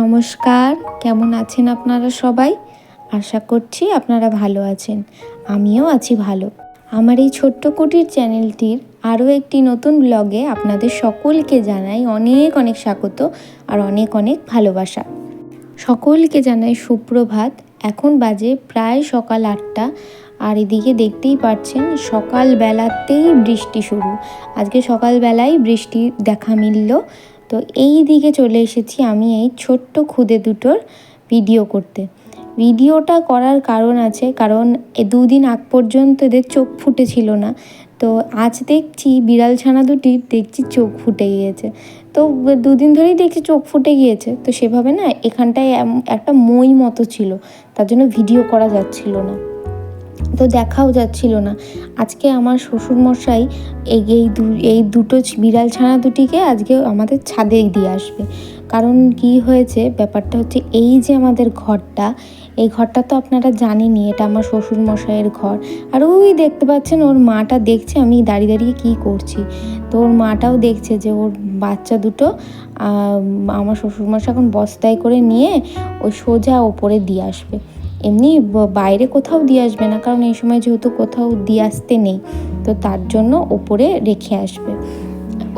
নমস্কার, কেমন আছেন আপনারা সবাই? আশা করছি আপনারা ভালো আছেন, আমিও আছি ভালো। আমার এই ছোট্ট কুটির চ্যানেলটির আরও একটি নতুন ব্লগে আপনাদের সকলকে জানাই অনেক অনেক স্বাগত আর অনেক অনেক ভালোবাসা। সকলকে জানাই সুপ্রভাত, এখন বাজে প্রায় সকাল আটটা আর এদিকে দেখতেই পাচ্ছেন সকালবেলাতেই বৃষ্টি শুরু। আজকে সকালবেলায় বৃষ্টি দেখা মিলল তো এই দিকে চলে এসেছি আমি এই ছোট্ট খুদে দুটোর ভিডিও করতে। ভিডিওটা করার কারণ আছে, কারণ এ দুদিন আগ পর্যন্ত এদের চোখ ফুটেছিল না। তো আজ দেখছি বিড়াল ছানা দুটির দেখছি চোখ ফুটে গিয়েছে। তো দুদিন ধরেই দেখছি চোখ ফুটে গিয়েছে। তো সেভাবে না এখানটায় একটা মই মতো ছিল। তার জন্য ভিডিও করা যাচ্ছিল না। তো দেখাও যাচ্ছিল না। আজকে আমার শ্বশুরমশাই এই এই এই দুটো বিড়াল ছানা দুটিকে আজকে আমাদের ছাদে দিয়ে আসবে। কারণ কি হয়েছে, ব্যাপারটা হচ্ছে এই যে আমাদের ঘরটা, এই ঘরটা তো আপনারা জানেনই, এটা আমার শ্বশুরমশাইয়ের ঘর। আর ওই দেখতে পাচ্ছেন, ওর মাটা দেখছে, আমি দাঁড়িয়ে দাঁড়িয়ে কী করছি। তো ওর মাটাও দেখছে যে ওর বাচ্চা দুটো আমার শ্বশুরমশাই এখন বস্তায় করে নিয়ে ওই সোজা ওপরে দিয়ে আসবে। এমনি বাইরে কোথাও দিয়ে আসবে না, কারণ এই সময় যেহেতু কোথাও দিয়ে আসতে নেই, তো তার জন্য ওপরে রেখে আসবে।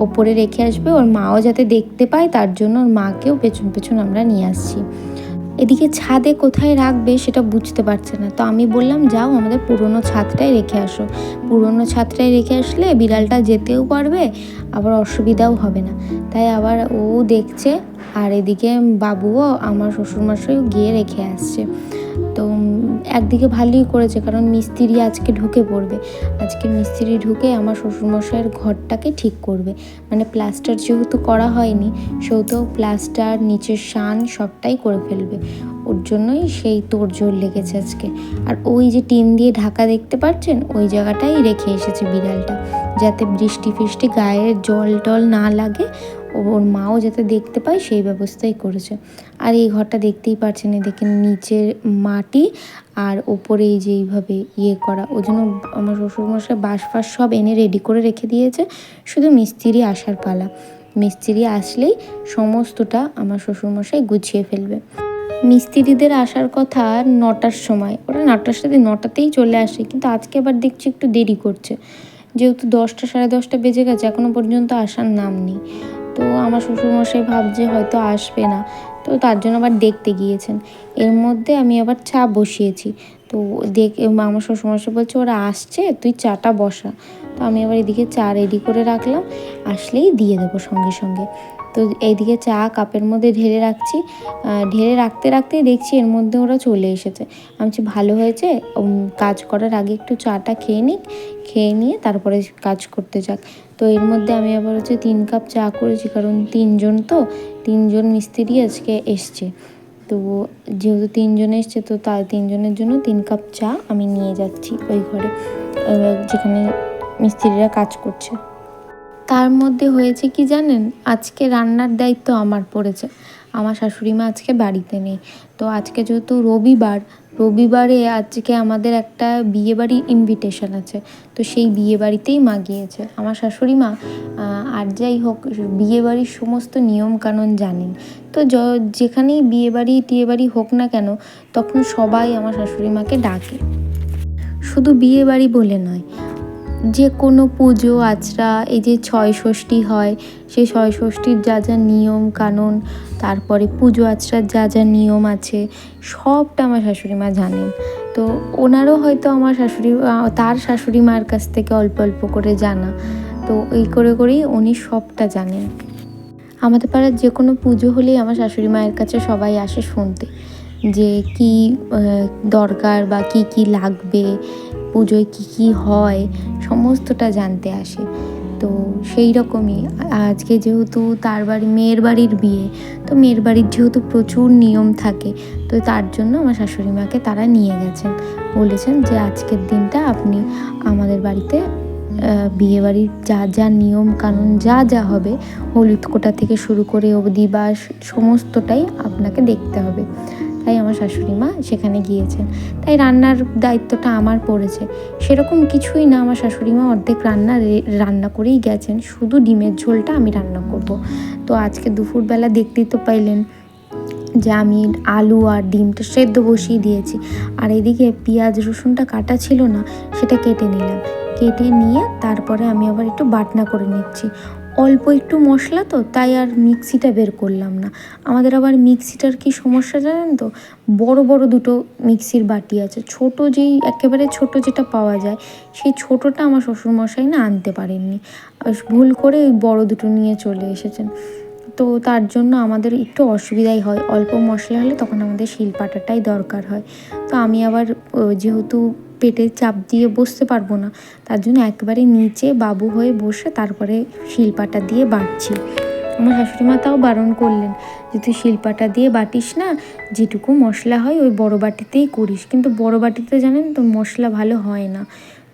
ওপরে রেখে আসবে, ওর মাও যাতে দেখতে পায়, তার জন্য ওর মাকেও পেছন পেছন আমরা নিয়ে আসছি। এদিকে ছাদে কোথায় রাখবে সেটা বুঝতে পারছে না, তো আমি বললাম, যাও, আমাদের পুরনো ছাদটাই রেখে আসো। পুরনো ছাদটাই রেখে আসলে বিড়ালটা যেতেও পারবে, আবার অসুবিধাও হবে না। তাই আবার ও দেখছে, আর এদিকে বাবুও, আমার শ্বশুরমশাইও গিয়ে রেখে আসছে। তো একদিকে ভালোই করেছে, কারণ মিস্ত্রি আজকে ঢুকে পড়বে। আজকে মিস্ত্রি ঢুকে আমার শ্বশুরমশাইয়ের ঘরটাকে ঠিক করবে। মানে প্লাস্টার যেহেতু করা হয়নি, সেহেতু প্লাস্টার, নিচের শান সবটাই করে ফেলবে। ওর জন্যই সেই তোড়জোড় লেগেছে আজকে। আর ওই যে টিন দিয়ে ঢাকা দেখতে পাচ্ছেন, ওই জায়গাটাই রেখে এসেছে বিড়ালটা। যাতে বৃষ্টি ফিষ্টি গায়ে জল টল না লাগে ওর মাও যাতে দেখতে পায় সেই ব্যবস্থাই করেছে। আর এই ঘরটা দেখতেই পাচ্ছেন এই দেখেন নিচের মাটি আর ওপরে এই যে এইভাবে ইয়ে করা। ওই জন্য আমার শ্বশুরমশাই বাঁশ ফাঁস সব এনে রেডি করে রেখে দিয়েছে, শুধু মিস্ত্রি আসার পালা। মিস্ত্রি আসলেই সমস্তটা আমার শ্বশুরমশাই গুছিয়ে ফেলবে। মিস্ত্রিদের আসার কথা নটার সময়। ওরা নটার সাথে নটাতেই চলে আসে, কিন্তু আজকে আবার দেখছি একটু দেরি করছে। যেহেতু দশটা, সাড়ে দশটা বেজে গেছে এখনও পর্যন্ত আসার নাম নেই। তো আমার শ্বশুরমশাই ভাবছে হয়তো আসবে না। তো তার জন্য আবার দেখতে গিয়েছেন। এর মধ্যে আমি আবার চা বসিয়েছি। তো দেখ, আমার শ্বশুরমশাই বলছে, ওরা আসছে, তুই চাটা বসা। তো আমি আবার এদিকে চা রেডি করে রাখলাম। আসলেই দিয়ে দেবো সঙ্গে সঙ্গে। তো এইদিকে চা কাপের মধ্যে ঢেলে রাখছি। ঢেলে রাখতে রাখতেই দেখছি এর মধ্যে ওরা চলে এসেছে। আমি বলছি, ভালো হয়েছে কাজ করার আগে একটু চাটা খেয়ে নিক খেয়ে নিয়ে তারপরে কাজ করতে যাক। তো এর মধ্যে আমি আবার হচ্ছে তিন কাপ চা করেছি কারণ তিনজন তো তিনজন মিস্ত্রি আজকে এসছে। তো যেহেতু তিনজন এসছে তো তার তিনজনের জন্য তিন কাপ চা আমি নিয়ে যাচ্ছি ওই ঘরে যেখানে মিস্ত্রিরা কাজ করছে। তার মধ্যে হয়েছে কি জানেন? আজকে রান্নার দায়িত্ব আমার পড়েছে। আমার শাশুড়ি মা আজকে বাড়িতে নেই। তো আজকে যেহেতু রবিবার, রবিবারে আজকে আমাদের একটা বিয়েবাড়ির ইনভিটেশন আছে। তো সেই বিয়েবাড়িতেই মা গিয়েছে। আমার শাশুড়ি মা আর যাই হোক, বিয়েবাড়ির সমস্ত নিয়মকানুন জানেন। তো য- যেখানেই বিয়েবাড়ি, টিয়েবাড়ি হোক না কেন, তখন সবাই আমার শাশুড়ি মাকে ডাকে। শুধু বিয়েবাড়ি বলে নয় যে কোনো পুজো, আচরা, এই যে ছয় ষষ্ঠী হয় সেই ছয় ষষ্ঠীর যা যা নিয়ম কানুন, তারপরে পুজো, আচরার যা যা নিয়ম আছে, সবটা আমার শাশুড়ি মা জানেন। তো ওনারও হয়তো আমার শাশুড়ি তার শাশুড়ি মার কাছ থেকে অল্প অল্প করে জানা। তো এই করে করেই উনি সবটা জানেন। আমাদের পাড়ার যে কোনো পুজো হলেই আমার শাশুড়ি মায়ের কাছে সবাই আসে শুনতে, যে কি দরকার বা কি কি লাগবে, পুজোয় কি কি হয় সমস্তটা জানতে আসে। তো সেই রকমই আজকে যেহেতু তার বাড়ি মেয়ের বাড়ির বিয়ে তো মেয়ের বাড়ির যেহেতু প্রচুর নিয়ম থাকে তো তার জন্য আমার শাশুড়ি মাকে তারা নিয়ে গেছেন। বলেছেন যে আজকের দিনটা আপনি আমাদের বাড়িতে আহ, বিয়েবাড়ির যা যা নিয়ম কানুন যা যা হবে হলুদ কোটা থেকে শুরু করে অবধি বা সমস্তটাই আপনাকে দেখতে হবে। তাই আমার শাশুড়ি মা সেখানে গিয়েছেন। তাই রান্নার দায়িত্বটা আমার পড়েছে। সেরকম কিছুই না আমার শাশুড়ি মা অর্ধেক রান্না রান্না করেই গেছেন। শুধু ডিমের ঝোলটা আমি রান্না করব। তো আজকে দুপুরবেলা দেখতেই তো পাইলেন যে আমি আলু আর ডিমটা সেদ্ধ বসিয়ে দিয়েছি। আর এদিকে পেঁয়াজ, রসুনটা কাটা ছিল না, সেটা কেটে নিলাম। কেটে নিয়ে তারপরে আমি আবার একটু বাটনা করে নিচ্ছি। অল্প একটু মশলা তো, তাই আর মিক্সিটা বের করলাম না। আমাদের আবার মিক্সিটার কি সমস্যা জানেন তো? বড় বড় দুটো মিক্সির বাটি আছে। ছোট যেই, একেবারে ছোট যেটা পাওয়া যায়, সেই ছোটোটা আমার শ্বশুরমশাই না আনতে পারেননি। ভুল করে ওই বড় দুটো নিয়ে চলে এসেছেন। তো তার জন্য আমাদের একটু অসুবিধাই হয়। অল্প মশলা হলে তখন আমাদের শিলপাটাটাই দরকার হয়। তো আমি আবার যেহেতু পেটে চাপ দিয়ে বসতে পারব না। তার জন্য একবারে নিচে বাবু হয়ে বসে তারপরে শিলপাটা দিয়ে বাটছি। আমার শাশুড়ি মা তাও বারণ করলেন যে, তুই শিলপাটা দিয়ে বাটিস না, যেটুকু মশলা হয় ওই বড় বাটিতেই করিস। কিন্তু বড় বাটিতে জানেন তো মশলা ভালো হয় না।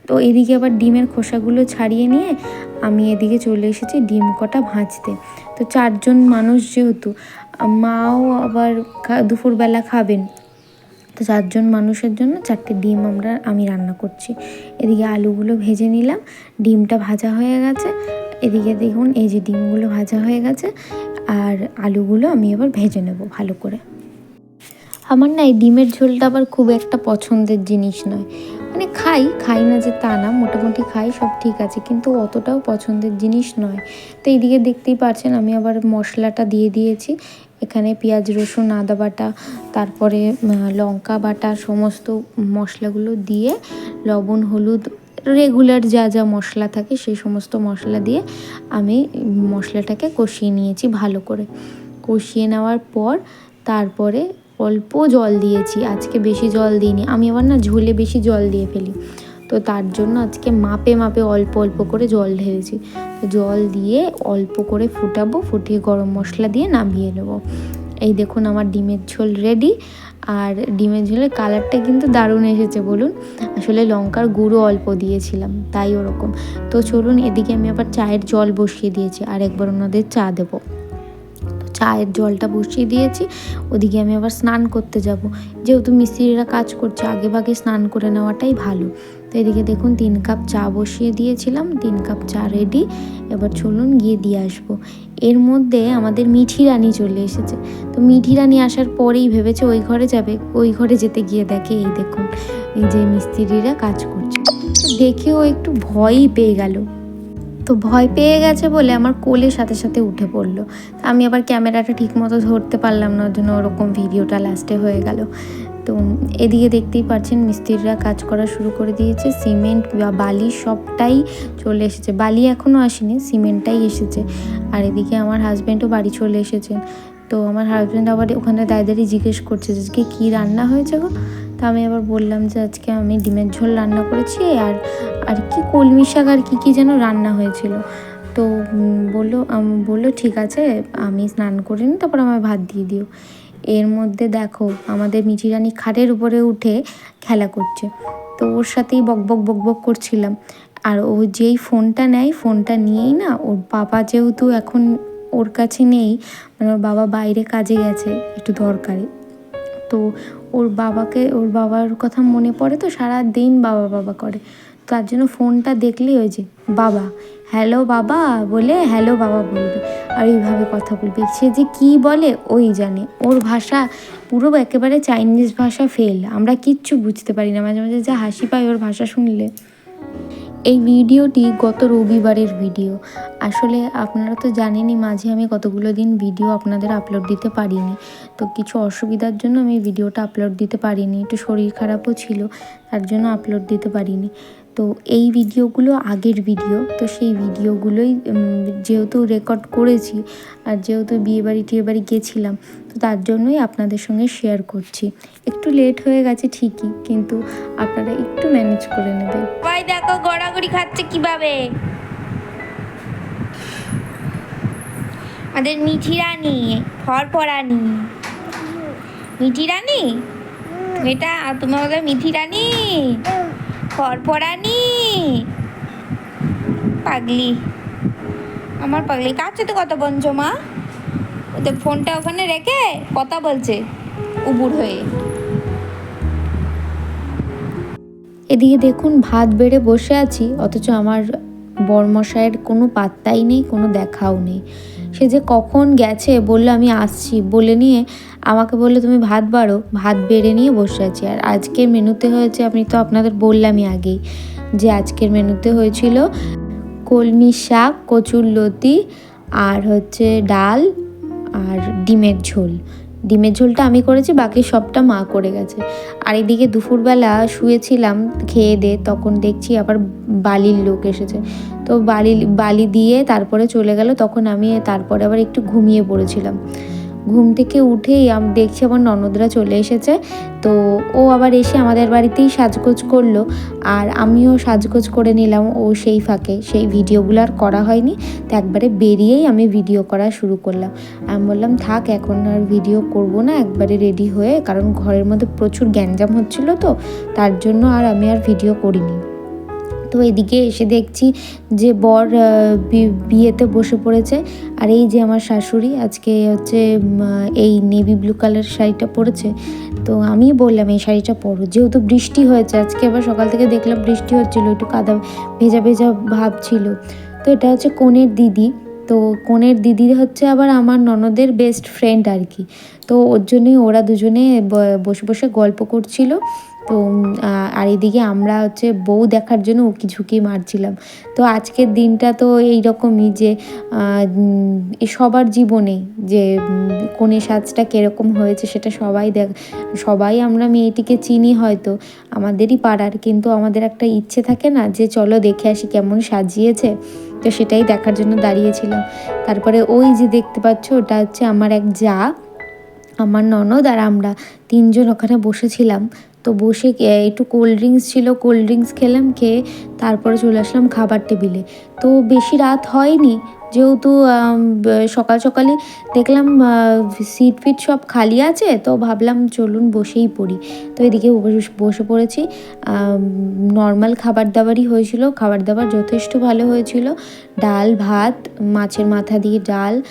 তো এদিকে আবার ডিমের খোসাগুলো ছাড়িয়ে নিয়ে আমি এদিকে চলে এসেছি ডিম কটা ভাজতে। তো চারজন মানুষ যেহেতু মাও আবার দুপুরবেলা খাবেন। তো চারজন মানুষের জন্য চারটে ডিম আমরা, আমি রান্না করছি। এদিকে আলুগুলো ভেজে নিলাম, ডিমটা ভাজা হয়ে গেছে। এদিকে দেখুন, এই যে ডিমগুলো ভাজা হয়ে গেছে, আর আলুগুলো আমি এবার ভেজে নেব ভালো করে। আমার না এই ডিমের ঝোলটা আবার খুব একটা পছন্দের জিনিস নয়। মানে খাই খাই না যে তা না, মোটামুটি খাই, সব ঠিক আছে, কিন্তু অতটাও পছন্দের জিনিস নয়। তো এইদিকে দেখতেই পারছেন, আমি আবার মশলাটা দিয়ে দিয়েছি। এখানে পেঁয়াজ, রসুন, আদা বাটা, তারপরে লঙ্কা বাটা, সমস্ত মশলাগুলো দিয়ে লবণ, হলুদ রেগুলার যা যা মশলা থাকে সেই সমস্ত মশলা দিয়ে আমি মশলাটাকে কষিয়ে নিয়েছি ভালো করে। কষিয়ে নেওয়ার পর তারপরে অল্প জল দিয়েছি। আজকে বেশি জল দিইনি। আমি আবার না ঝোলে বেশি জল দিয়ে ফেলি। তো তার জন্য আজকে মাপে মাপে অল্প অল্প করে জল ঢেলেছি। জল দিয়ে অল্প করে ফুটাবো, ফুটিয়ে গরম মশলা দিয়ে নামিয়ে নেব। এই দেখুন আমার ডিমের ঝোল রেডি আর ডিমের ঝোলের কালারটা কিন্তু দারুণ এসেছে, বলুন। আসলে লঙ্কার গুঁড়ো অল্প দিয়েছিলাম, তাই ওরকম। তো চলুন, এদিকে আমি আবার চায়ের জল বসিয়ে দিয়েছি, আর একবার ওনাদের চা দেবো। চায়ের জলটা বসিয়ে দিয়েছি, ওদিকে আমি আবার স্নান করতে যাব। যেহেতু মিস্ত্রিরা কাজ করছে, আগে ভাগে স্নান করে নেওয়াটাই ভালো। তো এদিকে দেখুন তিন কাপ চা বসিয়ে দিয়েছিলাম, তিন কাপ চা রেডি এবার চলুন গিয়ে দিয়ে আসব। এর মধ্যে আমাদের মিঠি রানী চলে এসেছে। তো মিঠি রানী আসার পরেই ভেবেছে ওই ঘরে যাবে, ওই ঘরে যেতে গিয়ে দেখে এই দেখুন, এই যে মিস্ত্রিরা কাজ করছে। তো দেখেও একটু ভয়ই পেয়ে গেল। তো ভয় পেয়ে গেছে বলে আমার কোলের সাথে সাথে উঠে পড়ল। আমি আবার ক্যামেরাটা ঠিক মতো ধরতে পারলাম না, ওর জন্য ওরকম ভিডিওটা লাস্টে হয়ে গেল। তো এদিকে দেখতেই পাচ্ছেন মিস্ত্রিরা কাজ করা শুরু করে দিয়েছে। সিমেন্ট বা বালি সবটাই চলে এসেছে। বালি এখনও আসেনি, সিমেন্টটাই এসেছে। আর এদিকে আমার হাজব্যান্ডও বাড়ি চলে এসেছেন। তো আমার হাজব্যান্ড আবার ওখানে দাঁড়িয়ে জিজ্ঞেস করছে যে, আজকে কী রান্না হয়েছে গো? তা আমি আবার বললাম যে, আজকে আমি ডিমের ঝোল রান্না করেছি আর আর কি কলমি শাক আর কী কী যেন রান্না হয়েছিল। তো বলল বলল, ঠিক আছে, আমি স্নান করে নিই, তারপর আমায় ভাত দিয়ে দিও। এর মধ্যে দেখো আমাদের মিঠি রানী খাটের উপরে উঠে খেলা করছে। তো ওর সাথেই বক বক বক বক করছিলাম। আর ও যেই ফোনটা নেয়, ফোনটা নিয়েই না ওর বাবা যেহেতু এখন ওর কাছে নেই মানে ওর বাবা বাইরে কাজে গেছে, একটু দরকারে। তো ওর বাবাকে, ওর বাবার কথা মনে পড়ে তো সারা দিন বাবা বাবা করে। তার জন্য ফোনটা দেখলেই ওই যে, বাবা হ্যালো বাবা বলে হ্যালো বাবা বলবে। আর এইভাবে কথা বলবে। সে যে কী বলে, ওই জানে। ওর ভাষা পুরো একেবারে চাইনিজ ভাষা ফেল। আমরা কিচ্ছু বুঝতে পারি না। মাঝে মাঝে যা হাসি পায় ওর ভাষা শুনলে। এই ভিডিওটি গত রবিবারের ভিডিও। আসলে আপনারা তো জানেনই, মাঝে আমি কতগুলো দিন ভিডিও আপনাদের আপলোড দিতে পারিনি। তো কিছু অসুবিধার জন্য আমি ভিডিওটা আপলোড দিতে পারিনি। একটু শরীর খারাপও ছিল, তার জন্য আপলোড দিতে পারিনি। তো এই ভিডিওগুলো আগের ভিডিও, তো সেই ভিডিওগুলোই যেহেতু রেকর্ড করেছি আর যেহেতু বিয়েবাড়ি টিয়েবাড়ি গেছিলাম, তো তার জন্যই আপনাদের সঙ্গে শেয়ার করছি। একটু লেট হয়ে গেছে ঠিকই, কিন্তু আপনারা একটু ম্যানেজ করে নেবেন। সবাই দেখো গড়াগড়ি খাচ্ছে কীভাবে? আমাদের মিঠি রানী ফরফরানি মিঠি রানী? এটা তুমি আমাদের মিঠি রানী? পাগলি। আমার পাগলি। কথা মা? ওদের ফোনটা ওখানে রেখে কথা বলছে, উবুর হয়ে। এদিকে দেখুন, ভাত বেড়ে বসে আছি, অথচ আমার বরমশায়ের কোনো পাত্তাই নেই, কোনো দেখাও নেই। সে যে কখন গেছে বলল আমি আসছি, বলে নিয়ে আমাকে বলল তুমি ভাত বাড়ো, ভাত বেড়ে নিয়ে বসে আছি। আর আজকের মেনুতে হয়েছে, আমি তো আপনাদের বললামই আগেই যে আজকের মেনুতে হয়েছিল কলমি শাক, কচুর লতি আর হচ্ছে ডাল আর ডিমের ঝোল। ডিমের ঝোলটা আমি করেছি, বাকি সবটা মা করে গেছে। আর এদিকে দুপুরবেলা শুয়েছিলাম খেয়ে দে, তখন দেখছি আবার বালির লোক এসেছে। তো বালি বালি দিয়ে তারপরে চলে গেল, তখন আমি তারপরে আবার একটু ঘুমিয়ে পড়েছিলাম। ঘুম থেকে উঠেই দেখছি আমার ননদরা চলে এসেছে। তো ও আবার এসে আমাদের বাড়িতেই সাজগোজ করল। আর আমিও সাজগোজ করে নিলাম ও সেই ফাঁকে। সেই ভিডিওগুলো আর করা হয়নি। তো একবারে বেরিয়েই আমি ভিডিও করা শুরু করলাম। আমি বললাম, থাক, এখন আর ভিডিও করব না। একবারে রেডি হয়ে, কারণ ঘরের মধ্যে প্রচুর গ্যাঞ্জাম হচ্ছিল তো, তার জন্য আর আমি আর ভিডিও করিনি। তো এদিকে এসে দেখছি যে বর বিয়েতে বসে পড়েছে। আর এই যে আমার শাশুড়ি, আজকে হচ্ছে এই নেভি ব্লু কালার শাড়িটা পরেছে। তো আমি বললাম, এই শাড়িটা পরো। যেহেতু বৃষ্টি হয়েছে, আজকে আবার সকাল থেকে দেখলাম বৃষ্টি হচ্ছিল, একটু কাদা, ভেজা ভেজা ভাব ছিল। তো এটা হচ্ছে কনের দিদি। তো কনের দিদি হচ্ছে আবার আমার ননদের বেস্ট ফ্রেন্ড আর কি। তো ওর জন্যই ওরা দুজনে বসে বসে গল্প করছিল। তো আর এদিকে আমরা হচ্ছে বউ দেখার জন্য উকি ঝুঁকি মারছিলাম। তো আজকের দিনটা তো এই এইরকমই যে সবার জীবনে যে কোনে সাজটা কীরকম হয়েছে সেটা সবাই দেখ, সবাই আমরা মেয়েটিকে চিনি হয়তো, আমাদেরই পাড়ার। কিন্তু আমাদের একটা ইচ্ছে থাকে না যে, চলো দেখে আসি কেমন সাজিয়েছে। তো সেটাই দেখার জন্য দাঁড়িয়েছিলাম। তারপরে ওই যে দেখতে পাচ্ছ, ওটা হচ্ছে আমার এক যা, আমার ননদ আর আমরা তিনজন ওখানে বসেছিলাম। তো বসে একটু কোল্ড ড্রিঙ্কস ছিল কোল্ড ড্রিঙ্কস খেলাম, খেয়ে তারপরে চলে আসলাম খাবার টেবিলে। তো বেশি রাত হয়নি যেহেতু সকাল সকালে দেখলাম সিট ফিট সব খালি আছে, তো ভাবলাম চলুন বসেই পড়ি। তো এদিকে বসে- পড়েছি। নর্মাল খাবার দাবারই হয়েছিল। খাবার দাবার যথেষ্ট ভালো হয়েছিল। ডাল, ভাত, মাছের মাথা দিয়ে ডাল,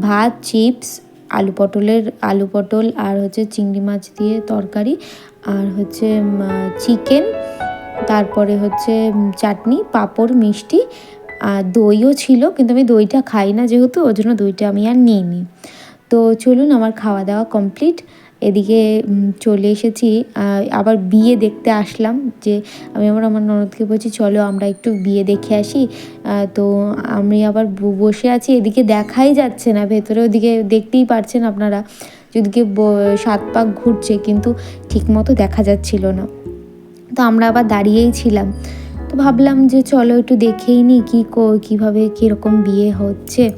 ভাত চিপস আলু পটলের, আলু পটল আর হচ্ছে চিংড়ি মাছ দিয়ে তরকারি, আর হচ্ছে চিকেন তারপরে হচ্ছে চাটনি, পাঁপড়, মিষ্টি আর দইও ছিল, কিন্তু আমি দইটা খাই না যেহেতু ওই জন্য দইটা আমি আর নিইনি। তো চলুন আমার খাওয়া দাওয়া কমপ্লিট। এদিকে চলে এসেছি আবার বিয়ে দেখতে আসলাম যে আমি আবার আমার ননদকে বলছি, চলো আমরা একটু বিয়ে দেখে আসি। তো আমি আবার বসে আছি, এদিকে দেখাই যাচ্ছে না, ভেতরে ওদিকে দেখতেই পারছেন আপনারা। যেদিকে সাত পাক ঘুরছে, কিন্তু ঠিকমতো দেখা যাচ্ছিল না। তো আমরা আবার দাঁড়িয়েই ছিলাম। তো ভাবলাম যে চলো একটু দেখেই নিই কী কো- কীভাবে কীরকম বিয়ে হচ্ছে।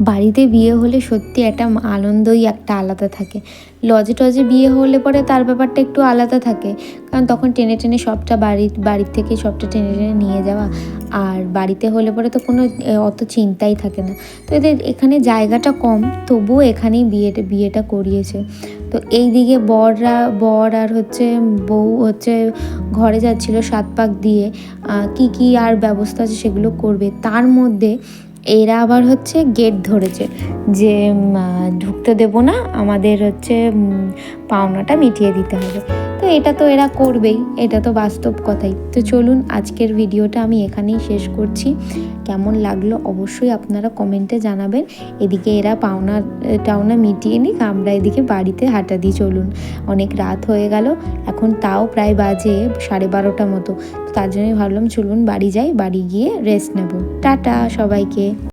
বাড়িতে বিয়ে হলে সত্যি একটা আনন্দই একটা আলাদা থাকে। লজে টজে বিয়ে হলে পরে তার ব্যাপারটা একটু আলাদা থাকে। কারণ তখন টেনে টেনে সবটা বাড়ি, বাড়ির থেকে সবটা টেনে টেনে নিয়ে যাওয়া। আর বাড়িতে হলে পরে তো কোনো অত চিন্তাই থাকে না। তো এদের এখানে জায়গাটা কম, তবুও এখানেই বিয়েটা বিয়েটা করিয়েছে। তো এই দিকে বররা, বর আর হচ্ছে বউ হচ্ছে ঘরে যাচ্ছিল সাত পাক দিয়ে কি কি আর ব্যবস্থা আছে সেগুলো করবে। তার মধ্যে এরা আবার হচ্ছে গেট ধরেছে যে ঢুকতে দেবো না, আমাদের হচ্ছে পাওনাটা মিটিয়ে দিতে হবে। তো এটা তো এরা করবেই, এটা তো বাস্তব কথাই। তো চলুন আজকের ভিডিওটা আমি এখানেই শেষ করছি। কেমন লাগল অবশ্যই আপনারা কমেন্টে জানাবেন। এদিকে এরা পাওনা, টাওনা মিটিয়ে নিক, আমরা এদিকে বাড়িতে হাঁটা দিই, চলুন। অনেক রাত হয়ে গেল, এখন তাও প্রায় বাজে সাড়ে বারোটা মতো। তার জন্যই ভাবলাম চলুন বাড়ি যাই, বাড়ি গিয়ে রেস্ট নেব। টাটা সবাইকে।